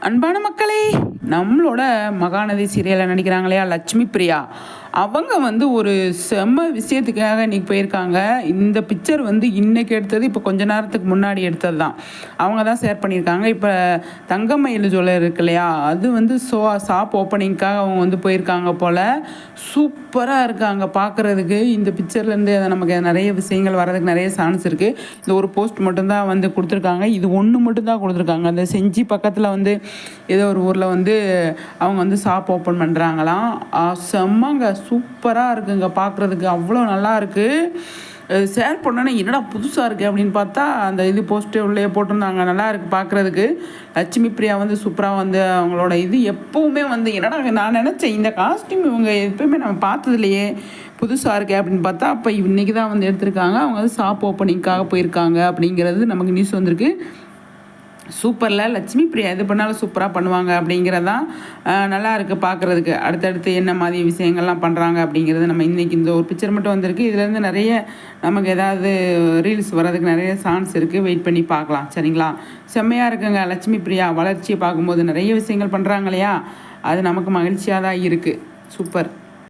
அன்பான மக்களே நம்மளோட மகாநதி சீரியலில் நடிக்கிறாங்க லட்சுமி பிரியா அவங்க வந்து ஒரு செம்ம விஷயத்துக்காக இன்றைக்கி போயிருக்காங்க. இந்த பிக்சர் வந்து இன்றைக்கி எடுத்தது இப்போ கொஞ்ச நேரத்துக்கு முன்னாடி எடுத்தது தான் அவங்க தான் ஷேர் பண்ணியிருக்காங்க. இப்போ தங்கமயில் ஜுவல்லர் இருக்கு இல்லையா? அது வந்து ஷோ ஷாப் ஓப்பனிங்க்காக அவங்க வந்து போயிருக்காங்க போல். சூப்பராக இருக்காங்க பார்க்குறதுக்கு இந்த பிக்சர்லேருந்து நமக்கு நிறைய விஷயங்கள் வர்றதுக்கு நிறைய சான்ஸ் இருக்குது இந்த ஒரு போஸ்ட் மட்டும்தான் வந்து கொடுத்துருக்காங்க. இது ஒன்று மட்டும்தான் கொடுத்துருக்காங்க. அந்த செஞ்சி பக்கத்தில் வந்து ஏதோ ஒரு ஊரில் வந்து அவங்க வந்து ஷாப் ஓப்பன் பண்ணுறாங்களாம் செம்மங்க. சூப்பராக இருக்குங்க பார்க்குறதுக்கு அவ்வளோ நல்லா இருக்குது ஷேர் பண்ணோன்னே என்னடா புதுசாக இருக்குது அப்படின்னு பார்த்தா அந்த இது போஸ்ட்டு உள்ளே போட்டிருந்தாங்க. நல்லா இருக்குது பார்க்குறதுக்கு லட்சுமி பிரியா வந்து சூப்பராக வந்து அவங்களோட இது எப்போவுமே வந்து என்னடா நான் நினச்சேன் இந்த காஸ்டியூம் இவங்க எப்பவுமே நம்ம பார்த்ததுலையே புதுசாக இருக்கே அப்படின்னு பார்த்தா அப்போ இன்றைக்கி தான் வந்து எடுத்திருக்காங்க. அவங்க வந்து ஷாப் ஓப்பனிங்காக போயிருக்காங்க அப்படிங்கிறது நமக்கு நியூஸ் வந்திருக்கு. சூப்பரில். லட்சுமி பிரியா எது பண்ணாலும் சூப்பராக பண்ணுவாங்க அப்படிங்கிறதான் நல்லா இருக்குது பார்க்குறதுக்கு அடுத்தடுத்து என்ன மாதிரி விஷயங்கள்லாம் பண்ணுறாங்க அப்படிங்கிறது நம்ம இன்றைக்கி இந்த ஒரு பிக்சர் மட்டும் வந்திருக்கு. இதுலேருந்து நிறைய நமக்கு ஏதாவது ரீல்ஸ் வர்றதுக்கு நிறைய சான்ஸ் இருக்குது வெயிட் பண்ணி பார்க்கலாம். சரிங்களா? செம்மையாக இருக்குங்க. லட்சுமி பிரியா வளர்ச்சியை பார்க்கும்போது நிறைய விஷயங்கள் பண்ணுறாங்க இல்லையா? அது நமக்கு மகிழ்ச்சியாக தான் இருக்குது சூப்பர்.